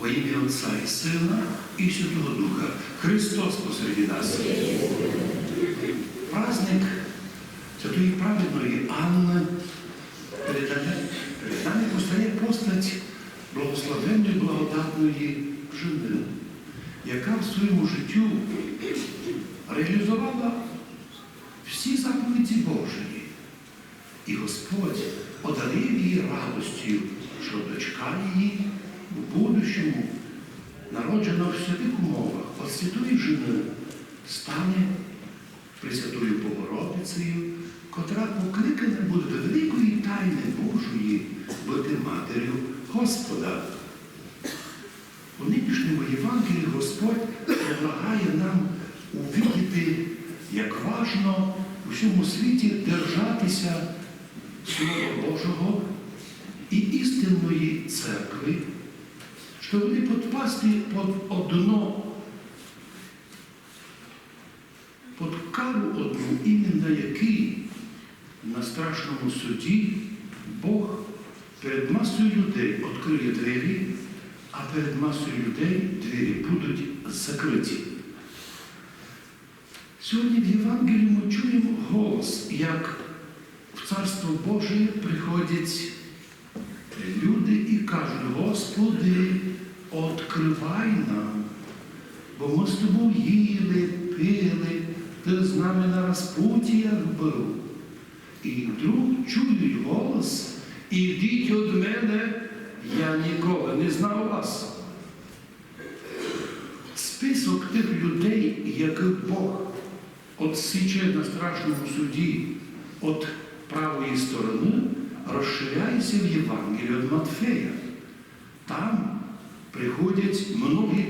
Во ім'я Отця і Сина і Святого Духа. Христос посеред нас. Праздник Святої праведної Анни перед нами постає постать благословенної благодатної жени, яка в своєму життю реалізувала всі заповіді Божої. І Господь одарив її радостю, що дочка її в будущому, народжена в святих умовах, от святої жени, стане Пресвятою Богородицею, котра покликана буде до великої тайни Божої бути матір'ю Господа. У нинішньому Євангелії Господь предлагає нам увидіти, як важно у всьому світі держатися Слова Божого і істинної церкви, щоб не підпасти під одно, під кару одну, іменно який на страшному суді Бог перед масою людей відкриє двері, а перед масою людей двері будуть закриті. Сьогодні в Євангелії ми чуємо голос, як в Царство Боже приходять люди і кажуть, Господи, відкривай нам, бо ми з тобою їли, пили, ти з нами на розпутіях був. І вдруг чують голос, ідіть від мене, я ніколи не знав вас. Список тих людей, яких Бог отсіче на страшному суді від правої сторони, розширяється в Євангелії від Матфея. Там приходять многі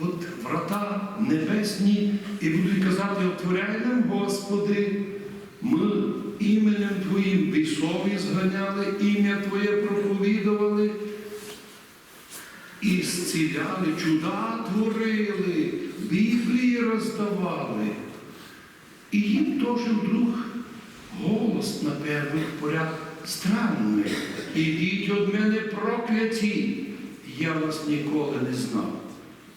от врата небесні і будуть казати, отворяй нам, Господи, ми іменем Твоїм бісові зганяли, ім'я Твоє проповідували і зціляли, чуда творили, Біблії роздавали. І їм теж вдруг голос на перших поряд странний. Ідіть від мене прокляті, я вас ніколи не знав.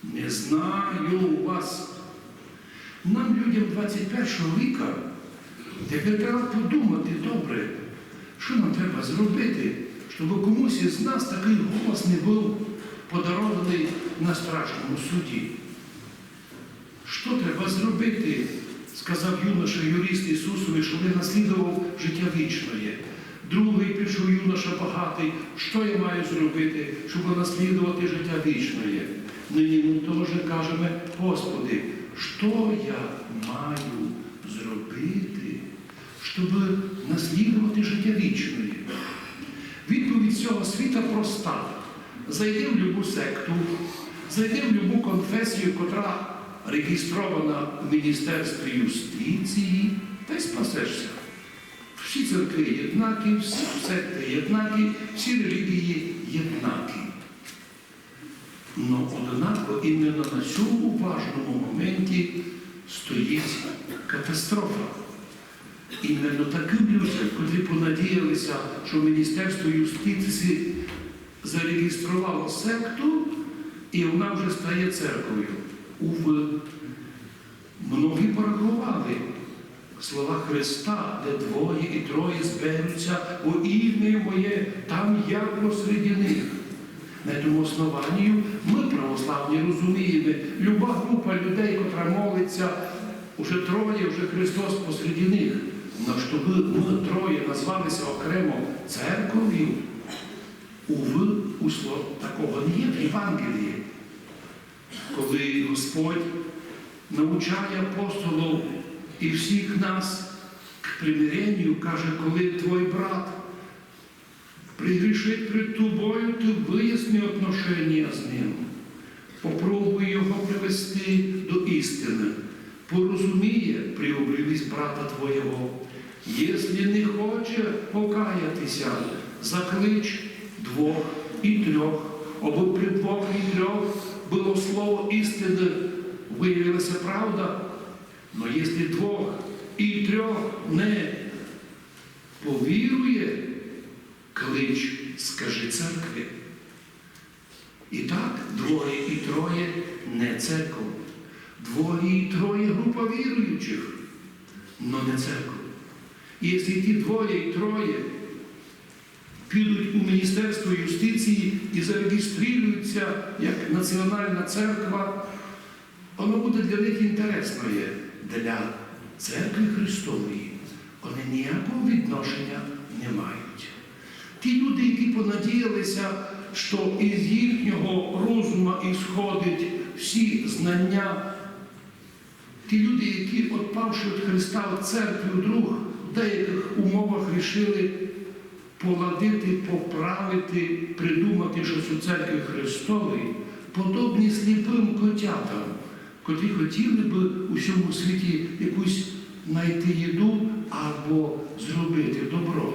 Не знаю вас. Нам, людям 21 віка, тепер треба подумати добре, що нам треба зробити, щоб комусь із нас такий голос не був подарований на страшному суді. Що треба зробити? Сказав юноша юрист Ісусові, що не наслідував життя вічне. Другий пішов юноша багатий, що я маю зробити, щоб наслідувати життя вічне. Нині ми теж кажемо, Господи, що я маю зробити, щоб наслідувати життя вічне? Відповідь цього світа проста. Зайди в любу секту, зайди в любу конфесію, котра реєстрована в Міністерстві юстиції, та й спасешся. Всі церкви єднакі, всі секти єднакі, всі релігії єднакі. Но однако іменно на цьому важному моменті стоїть катастрофа. Іменно таким людям, котрі понадіялися, що Міністерство юстиції зареєструвало секту, і вона вже стає церквою. Многі порахували слова Христа, де двоє і троє зберуться у ім'я моє, там я посеред них. На тому основанні ми, православні, розуміємо, люба група людей, котра молиться, уже троє, вже Христос посеред них. Но щоб ми троє назвалися окремо церков'ю, уви, усло такого не є в Євангелії коли Господь навчає апостолів і всіх нас к примиренню, каже, коли твій брат пригрішить перед тобою, ти виясни отношення з ним. Попробуй його привести до істини. Порозуміє приобрілість брата твоєго. Якщо не хоче покаятися, заклич двох і трьох, або при двох і трьох було слово істини, виявилася правда. Но якщо двох і трьох не повірує, клич, скажи церкві. І так, двоє. і троє не церква. Двоє і троє група віруючих, но не церква. І якщо ті двоє і троє підуть у Міністерство юстиції і зареєструються як Національна церква, воно буде для них інтересно є. Для церкви Христової вони ніякого відношення не мають. Ті люди, які понадіялися, що із їхнього розуму ісходять всі знання, ті люди, які, отпавши від Христа в церкві вдруг в деяких умовах рішили поладити, поправити, придумати щось у церкві Христовій, подобні сліпим котятам, котрі хотіли би у всьому світі якусь знайти їду або зробити добро.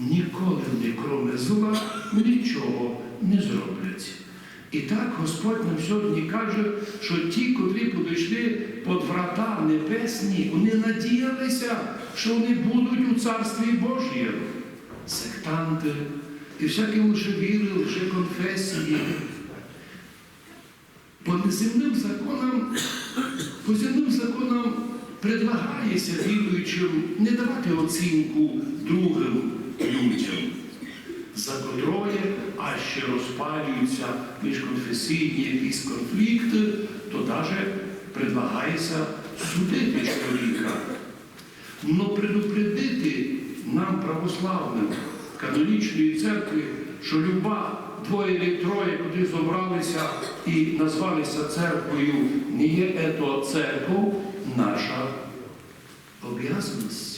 Ніколи вони, кроме зла, нічого не зроблять. І так Господь нам сьогодні каже, що ті, котрі підійшли під врата небесні, вони надіялися, що вони будуть у Царстві Божєм. Сектанти і всякі лжевіри, лжеконфесії. По неземним законам, по земним законам предлагається віруючим не давати оцінку другим людям за котрої, а ще розпалюються міжконфесійні якісь конфлікти, то навіть предлагається судити чоловіка. Но предупредити нам, православним, канонічної церкви, що люба двоє чи троє, котрі зібралися і назвалися церквою, не є ето церков, наша обов'язаність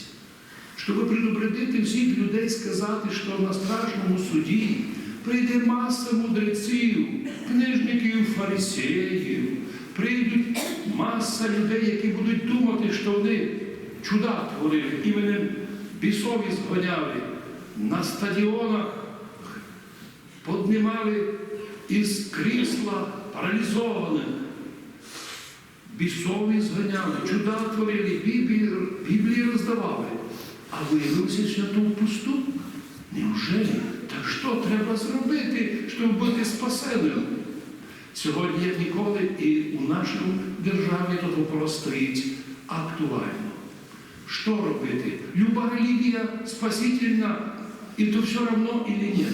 щоб предупредити всіх людей, сказати, що на страшному суді прийде маса мудреців, книжників, фарисеїв, прийдуть маса людей, які будуть думати, що вони чуда творили, іменем бісові згоняли, на стадіонах піднімали із крісла паралізованих. Бісові зганяли, чуда творили, Біблії, роздавали. А виявився святу пусту? Неужели? Так що треба зробити, щоб бути спасеним? Сьогодні, як ніколи, і у нашій державі тут вопрос стоїть актуально. Що робити? Люба релігія спасительна, і то все одно или ні?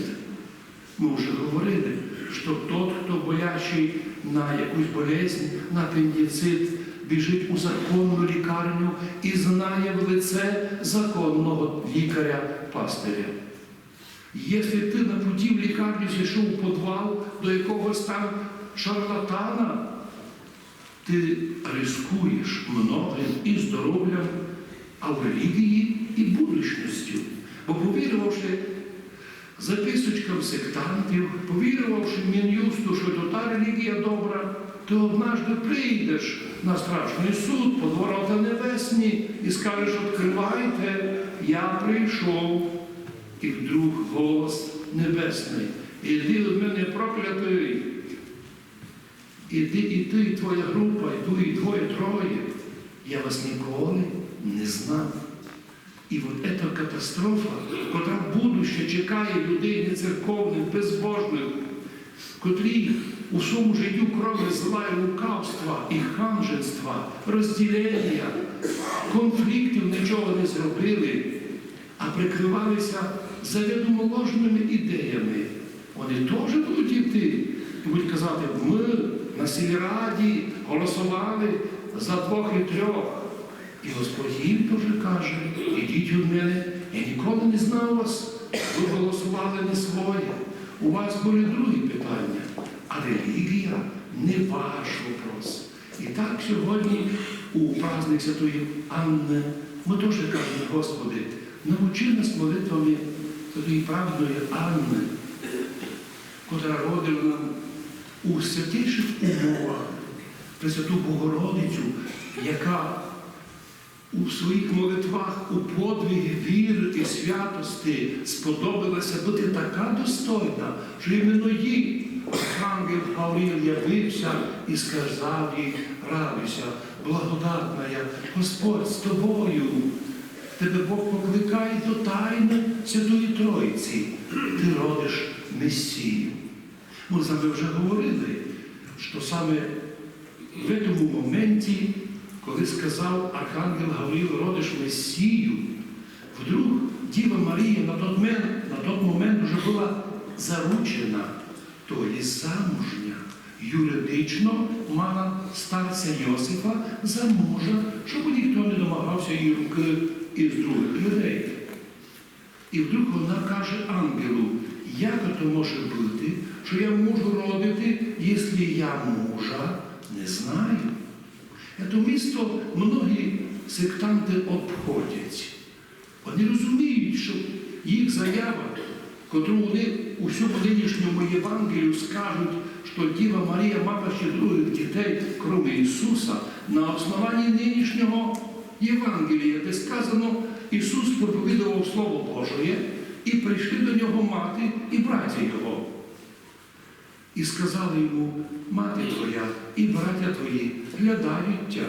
Ми вже говорили, що тот, хто боячий на якусь болезнь, на апендицит, біжить у законну лікарню і знає в лице законного лікаря-пастиря. Якщо ти на путі в лікарню зійшов у підвал до якогось там шарлатана, ти рискуєш многим і здоров'ям, а в релігії і будучністю. Бо повірувавши записочкам сектантів, повірувавши Мін'юсту, що то та релігія добра, ти однажды прийдеш на страшний суд, по ворота небесні, і скажеш, відкривайте, я прийшов. І вдруг голос небесний. Іди від мене проклятий. Іди і ти, і твоя група, і і твоє троє. Я вас ніколи не знав. І от ця катастрофа, котра будуще чекає людей нецерковних, безбожних, котрі у своєму життю кроме зла і лукавства, і ханжества, розділення, конфліктів нічого не зробили, а прикривалися завідомо ложними ідеями. Вони теж будуть йти і будуть казати, ми на сільраді голосували за двох і трьох. І Господь їм теж каже, ідіть від мене, я ніколи не знав вас, ви голосували не своє. У вас були другі питання, а релігія не ваш вопрос. І так сьогодні у праздник Святої Анни ми теж кажемо, Господи, навчи нас молитвами Святої правдної Анни, котра родила нам у святіших умовах Пресвяту Богородицю, яка у своїх молитвах у подвиги віри і святості сподобалася бути така достойна, що іменно їй Архангел Гаврил явився і сказав їй, радуйся, благодатна я, Господь з тобою. Тебе Бог покликає до тайни Святої Тройці. Ти родиш Месію. Ми з вами вже говорили, що саме в цьому моменті, коли сказав Архангел Гаврил, родиш Месію, вдруг Діва Марія на той момент, момент вже була заручена, то є замужня. Юридично мала старця Йосифа за мужа, щоб ніхто не домагався її руки із других людей. І вдруг вона каже ангелу, як то може бути, що я можу родити, якщо я мужа не знаю. Це місто многі сектанти обходять. Вони розуміють, що їх заява, котру вони у всьому нинішньому Євангелію скажуть, що Діва Марія мала ще других дітей, крім Ісуса, на основанні нинішнього Євангелія, де сказано, Ісус проповідував Слово Божє, і прийшли до нього мати і браття Його. І сказали йому, мати твоя і браття твої глядають тя.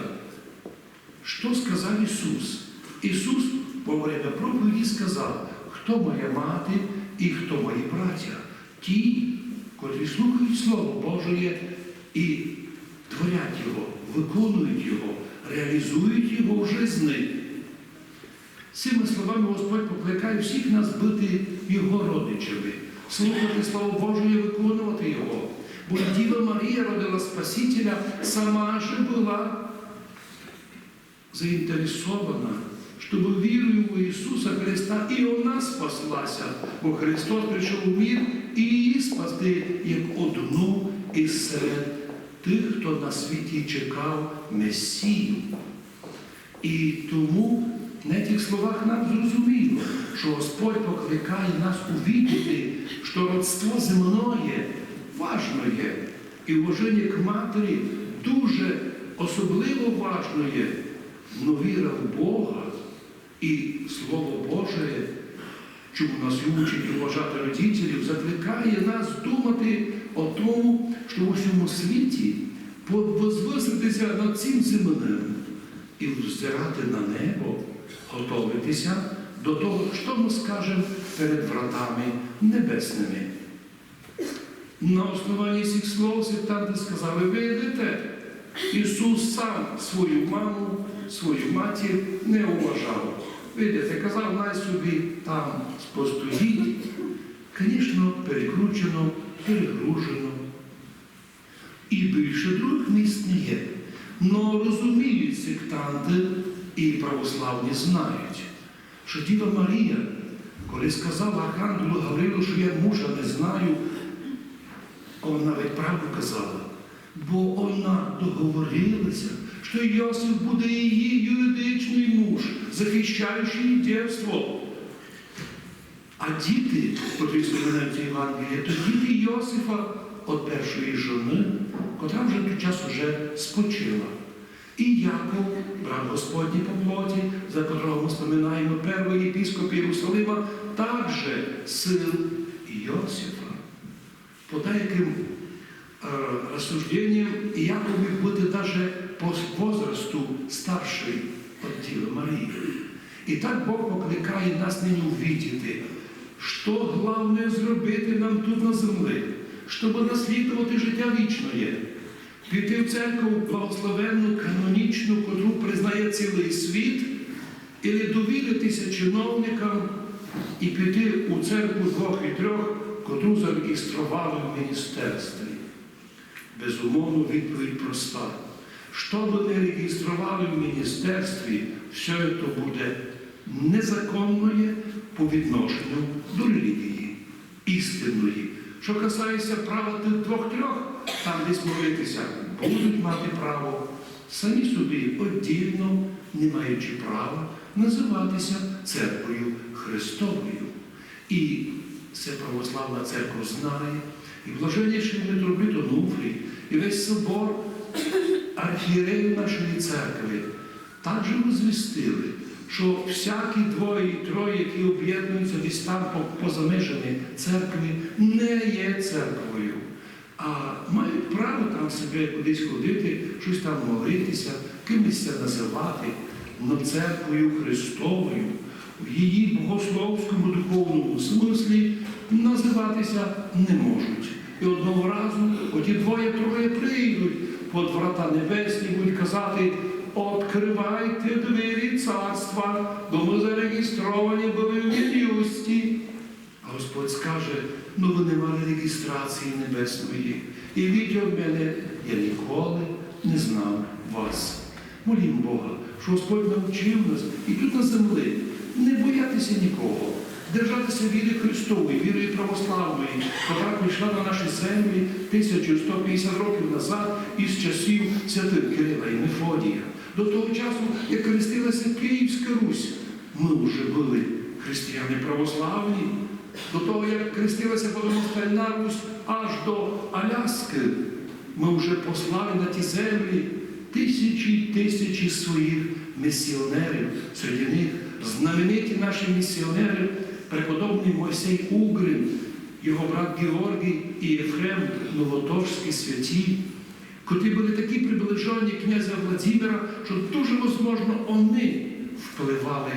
Що сказав Ісус? Ісус во время проповіді сказав, хто моя мати і хто мої браття? Ті, котрі слухають Слово Божє і творять Його, виконують Його, реалізують Його в житті. Цими словами Господь покликає всіх нас бути Його родичами, слухати Слово Боже і виконувати Його. Бо Діва Марія родила Спасителя, сама же була заинтересована, чтобы вірою у Ісуса Христа і вона спаслася, бо Христос прийшов у мір і її спасти як одну із серед тих, хто на світі чекав Месію. І тому на цих словах нам зрозуміло, що Господь покликає нас увідати, що родство земное важно є, і уваження к матері дуже особливо важно є. Но віра в Бога і Слово Боже, чому нас учить і вважати родителів, закликає нас думати о тому, що в усьому світі возвиситися над цим земним і взирати на небо, готуватися до того, що ми скажемо перед вратами небесними. На основанні цих слов сектанти сказали, ви йдете. Ісус сам свою маму, свою матір не уважав. Видите, казав, най собі там спостоїть. Звісно, перекручено, перегружено. І більше других місць не є. Но розуміють сектанти і православні знають, що Діва Марія, коли сказала Архангелу Гаврилу, що я мужа не знаю, вона навіть правду казала. Бо вона договорилася, що Йосиф буде її юридичний муж, захищаючи її дівство. А діти, котрі споминають Євангелія, то діти Йосифа від першої жони, котра вже той час уже спочила. І Яков, брат Господній по плоті, за котрого ми споминаємо перший єпіскоп Єрусалима, також син Йосифа. По деяким э, рассуждениям Яков міг даже по возрасту старший від Діви Марії. І так Бог покликає нас нині увидіти, що головне зробити нам тут на землі, щоб наслідувати життя вічне. Піти в церкву благословенну, канонічну, котру признає цілий світ, і довіритися чиновникам і піти у церкву двох і трьох, котру зареєстрували в міністерстві. Безумовно, відповідь проста. Що не реєстрували в міністерстві, все це буде незаконне по відношенню до релігії, істинної. Що касається права двох-трьох, там десь молитися, будуть мати право самі собі одільно, не маючи права, називатися церквою Христовою. І це православна церква знає, і блаженніший митрополит Онуфрій, і весь собор архієреїв нашої церкви також розвістили, що всякі двоє і троє, які об'єднуються десь там по- поза межами церкви, не є церквою, а мають право там себе кудись ходити, щось там молитися, кимось це називати, но церквою Христовою в її богословському духовному смислі називатися не можуть. І одного разу оті двоє-троє прийдуть під врата небесні, будуть казати, відкривайте двері царства, бо ми зареєстровані були в Вільюсті. А Господь скаже, ну ви не мали реєстрації небесної. І від мене я ніколи не знав вас. Молім Бога, що Господь навчив нас і тут на землі не боятися нікого, держатися віри Христової, віри православної, яка прийшла на наші землі 1150 років назад із часів святих Кирила і Мефодія. До того часу, як хрестилася Київська Русь, ми вже були християни православні. До того, як хрестилася Подомостальна Русь аж до Аляски, ми вже послали на ті землі тисячі й тисячі своїх місіонерів. Серед них знамениті наші місіонери, преподобний Мойсей Угрин, його брат Георгій і Єфрем Новоторські святі, котрі були такі приближені князя Владимира, що дуже можливо вони впливали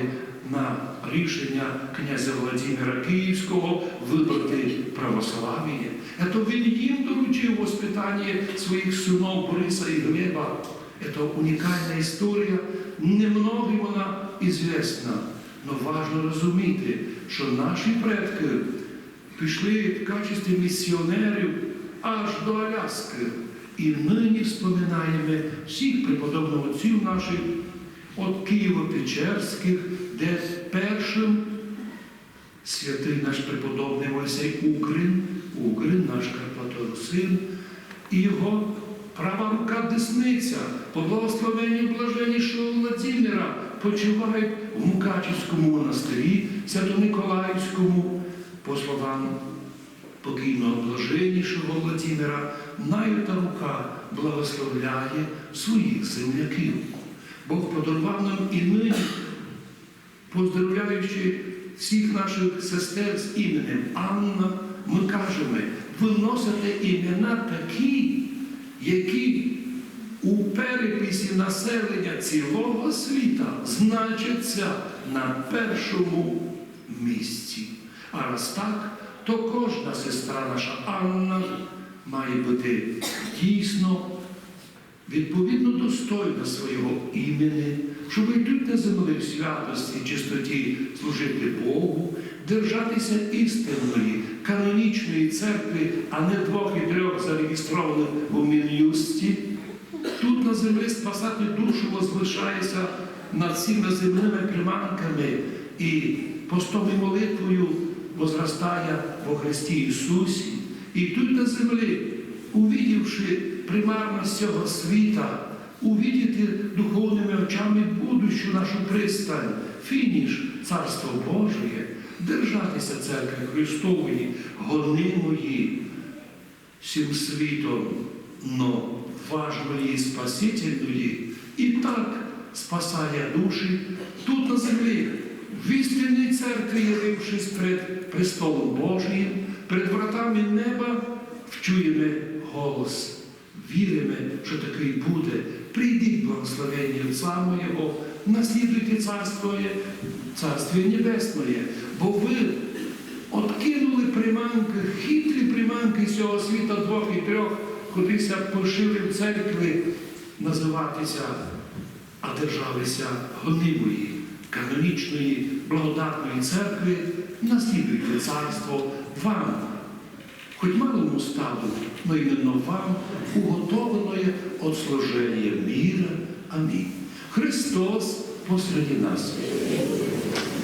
на рішення князя Владимира Київського вибрати православ'я. Это він їм доручив воспитання своїх синов Бориса і Глеба. Это унікальна історія, немногим вона известна. Но важно розуміти, що наші предки пішли в качестві місіонерів аж до Аляски. І нині вспоминаємо всіх преподобних отців наших от Києво-Печерських, де першим святий наш преподобний Мойсей Укрин, Укрин, наш Карпаторусин, і його права рука десниця, по благословенню блаженнішого Владимира, почувають в Мукачівському монастирі, Свято-Николаївському, по словам покійного блаженнішого Владимира, найта рука благословляє своїх земляків. Бог подарував нам і нині, поздравляючи всіх наших сестер з іменем Анна, ми кажемо, ви носите імена такі, які у переписі населення цілого світа значаться на першому місці. А раз так, то кожна сестра наша Анна має бути дійсно відповідно достойна свого імені, щоб і тут на землі в святості чистоті служити Богу, держатися істинної, канонічної церкви, а не двох і трьох зареєстрованих у Мін'юсті. Тут на землі спасати душу возвишається над всіма земними приманками і постом і молитвою возростає во Христі Ісусі. І тут на землі, увидівши примарність цього світа, увидіти духовними очами будущу нашу пристань, фініш Царство Божие, держатися церкви Христової, гонимої всім світом, но важної спасительної, і так спасає душі тут на землі, в істинній церкві, явившись перед престолом Божиїм, перед вратами неба, вчуємо голос, віримо, що такий буде. Прийдіть благословення Отця Моєго, наслідуйте царство, царство Небесне, бо ви откинули приманки, хитрі приманки цього світа двох і трьох, котрися пошили в церкві називатися, а держалися гонимої, канонічної, благодатної церкви, наслідуйте царство вам. Хоть малому стаду, но именно вам уготованное от служения мира. Аминь. Христос посреди нас.